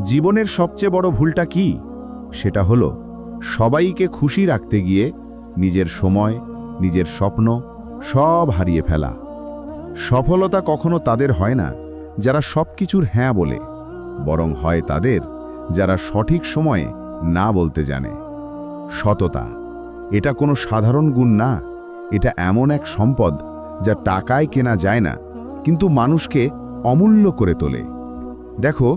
জীবনের সবচেয়ে বড় ভুলটা কি? সেটা হলো, সবাইকে খুশি রাখতে গিয়ে নিজের সময়, নিজের স্বপ্ন সব হারিয়ে ফেলা। সফলতা কখনো তাদের হয় না, যারা সব কিছুর হ্যাঁ বলে, বরং হয় তাদের যারা সঠিক সময়ে না বলতে জানে। সততা, এটা কোনো সাধারণ গুণ না, এটা এমন এক সম্পদ যা টাকায় কেনা যায় না, কিন্তু মানুষকে অমূল্য করে তোলে। দেখো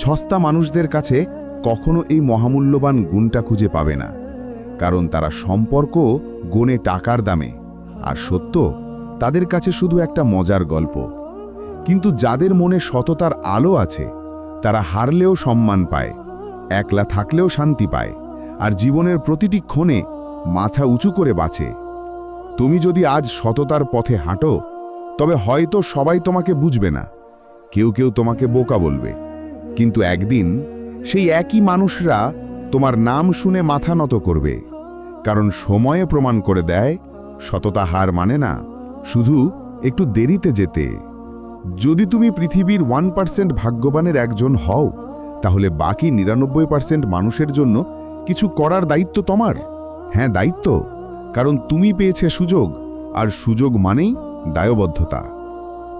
ছস্তা মানুষদের কাছে কখনো এই মহামূল্যবান গুণটা খুঁজে পাবে না। কারণ তারা সম্পর্ক গুণে টাকার দামে। আর সত্য, তাদের কাছে শুধু একটা মজার গল্প। কিন্তু যাদের মনে সততার আলো আছে, তারা হারলেও সম্মান পায়, একলা থাকলেও শান্তি পায়, আর জীবনের প্রতিটি ক্ষণে মাথা উঁচু করে বাঁচে। তুমি যদি আজ সততার পথে হাঁটো, তবে হয়তো সবাই তোমাকে বুঝবে না। কেউ কেউ তোমাকে বোকা বলবে। কিন্তু একদিন সেই একই মানুষরা তোমার নাম শুনে মাথা নত করবে, কারণ সময়ে প্রমাণ করে দেয় সততা হার মানে না, শুধু একটু দেরিতে যেতে। যদি তুমি পৃথিবীর ওয়ান পার্সেন্ট ভাগ্যবানের একজন হও, তাহলে বাকি নিরানব্বই পার্সেন্ট মানুষের জন্য কিছু করার দায়িত্ব তোমার। হ্যাঁ দায়িত্ব, কারণ তুমি পেয়েছে সুযোগ, আর সুযোগ মানেই দায়বদ্ধতা।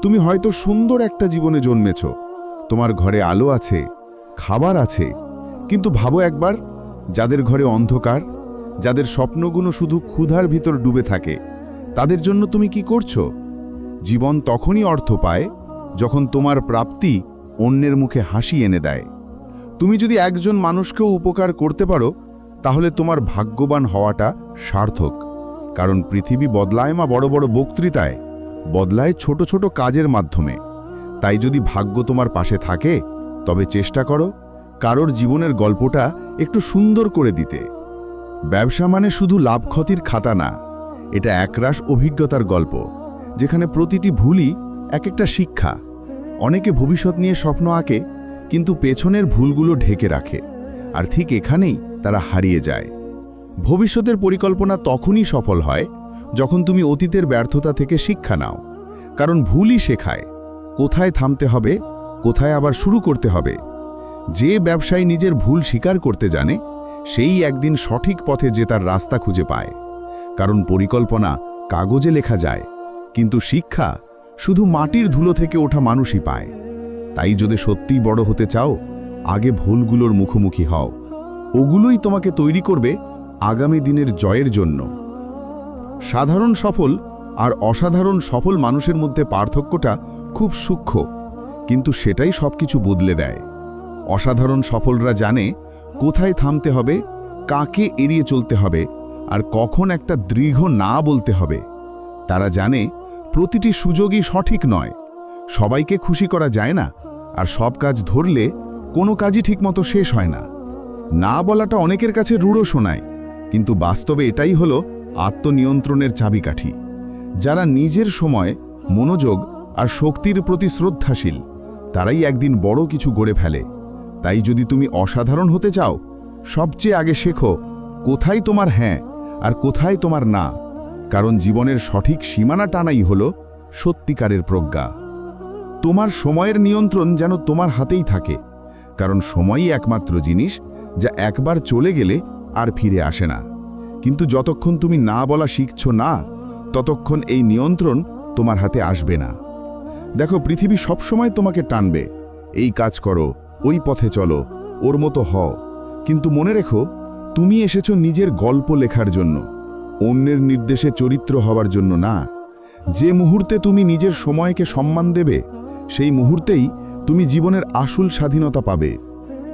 তুমি হয়তো সুন্দর একটা জীবনে জন্মেছ তোমার ঘরে আলো আছে, খাবার আছে, কিন্তু ভাবো একবার, যাদের ঘরে অন্ধকার, যাদের স্বপ্নগুলো শুধু ক্ষুধার ভিতর ডুবে থাকে, তাদের জন্য তুমি কি করছ? জীবন তখনই অর্থ পায় যখন তোমার প্রাপ্তি অন্যের মুখে হাসি এনে দেয়। তুমি যদি একজন মানুষকেও উপকার করতে পারো, তাহলে তোমার ভাগ্যবান হওয়াটা সার্থক, কারণ পৃথিবী বদলায় মা বড় বড় বক্তৃতায়, বদলায় ছোট ছোট কাজের মাধ্যমে। তাই যদি ভাগ্য তোমার পাশে থাকে, তবে চেষ্টা করো কারোর জীবনের গল্পটা একটু সুন্দর করে দিতে। ব্যবসা মানে শুধু লাভ ক্ষতির খাতা না, এটা একরাশ অভিজ্ঞতার গল্প, যেখানে প্রতিটি ভুলই এক একটা শিক্ষা। অনেকে ভবিষ্যৎ নিয়ে স্বপ্ন আঁকে, কিন্তু পেছনের ভুলগুলো ঢেকে রাখে, আর ঠিক এখানেই তারা হারিয়ে যায়। ভবিষ্যতের পরিকল্পনা তখনই সফল হয় যখন তুমি অতীতের ব্যর্থতা থেকে শিক্ষা নাও, কারণ ভুলই শেখায়। কোথায় থামতে হবে, কোথায় আবার শুরু করতে হবে? যে ব্যবসায়ী নিজের ভুল স্বীকার করতে জানে, সেই একদিন সঠিক পথে জেতার রাস্তা খুঁজে পায়। কারণ পরিকল্পনা কাগজে লেখা যায়, কিন্তু শিক্ষা শুধু মাটির ধুলো থেকে ওঠা মানুষই পায়। তাই যদি সত্যিই বড় হতে চাও, আগে ভুলগুলোর মুখোমুখি হও। ওগুলোই তোমাকে তৈরি করবে আগামী দিনের জয়ের জন্য। সাধারণ সফল আর অসাধারণ সফল মানুষের মধ্যে পার্থক্যটা খুব সূক্ষ্ম, কিন্তু সেটাই সবকিছু বদলে দেয়। অসাধারণ সফলরা জানে কোথায় থামতে হবে, কাকে এড়িয়ে চলতে হবে, আর কখন একটা দৃঢ় না বলতে হবে। তারা জানে প্রতিটি সুযোগই সঠিক নয়, সবাইকে খুশি করা যায় না, আর সব কাজ ধরলে কোনো কাজই ঠিকমতো শেষ হয় না। না বলাটা অনেকের কাছে রূঢ় শোনায়, কিন্তু বাস্তবে এটাই হলো আত্মনিয়ন্ত্রণের চাবিকাঠি। যারা নিজের সময়, মনোযোগ আর শক্তির প্রতি শ্রদ্ধাশীল, তারাই একদিন বড় কিছু গড়ে ফেলে। তাই যদি তুমি অসাধারণ হতে চাও, সবচেয়ে আগে শেখো, কোথায় তোমার হ্যাঁ আর কোথায় তোমার না? কারণ জীবনের সঠিক সীমানা টানাই হল সত্যিকারের প্রজ্ঞা। তোমার সময়ের নিয়ন্ত্রণ যেন তোমার হাতেই থাকে, কারণ সময়ই একমাত্র জিনিস যা একবার চলে গেলে আর ফিরে আসে না। কিন্তু যতক্ষণ তুমি না বলা শিখছ না ততক্ষণ এই নিয়ন্ত্রণ তোমার হাতে আসবে না। দেখো, পৃথিবী সবসময় তোমাকে টানবে। এই কাজ করো, ওই পথে চলো, ওর মতো হও। কিন্তু মনে রেখো, তুমি এসেছ নিজের গল্প লেখার জন্য। অন্যের নির্দেশে চরিত্র হওয়ার জন্য না। যে মুহূর্তে তুমি নিজের সময়কে সম্মান দেবে, সেই মুহূর্তেই তুমি জীবনের আসল স্বাধীনতা পাবে।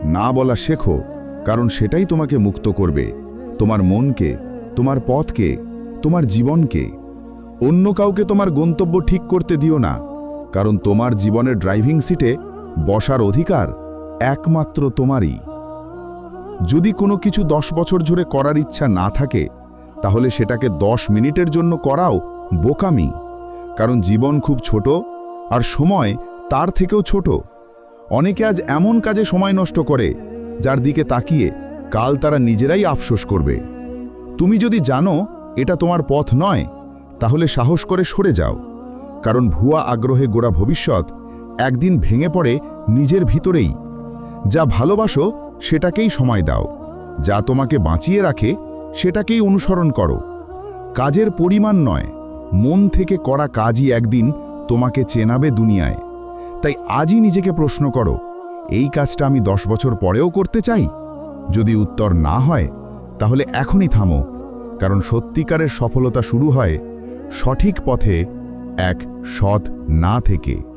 না বলা শেখো, কারণ সেটাই তোমাকে মুক্ত করবে। তোমার মনকে, তোমার পথকে, তোমার জীবনকে। অন্য কাউকে তোমার গন্তব্য ঠিক করতে দিও না, কারণ তোমার জীবনের ড্রাইভিং সিটে বসার অধিকার একমাত্র তোমারই। যদি কোনো কিছু দশ বছর ধরে করার ইচ্ছা না থাকে, তাহলে সেটাকে দশ মিনিটের জন্য করাও বোকামি, কারণ জীবন খুব ছোট আর সময় তার থেকেও ছোট। অনেকে আজ এমন কাজে সময় নষ্ট করে, যার দিকে তাকিয়ে কাল তারা নিজেরাই আফসোস করবে। তুমি যদি জানো, এটা তোমার পথ নয় তাহলে সাহস করে সরে যাও। কারণ ভুয়া আগ্রহে গোড়া ভবিষ্যৎ একদিন ভেঙে পড়ে নিজের ভিতরেই। যা ভালোবাসো সেটাকেই সময় দাও। যা তোমাকে বাঁচিয়ে রাখে সেটাকেই অনুসরণ করো। কাজের পরিমাণ নয়, মন থেকে করা কাজই একদিন তোমাকে চেনাবে দুনিয়ায়। তাই আজই নিজেকে প্রশ্ন করো, এই কাজটা আমি দশ বছর পরেও করতে চাই? যদি উত্তর না হয়, তাহলে এখনই থামো। কারণ সত্যিকারের সফলতা শুরু হয় সঠিক পথে এক সৎ না থেকে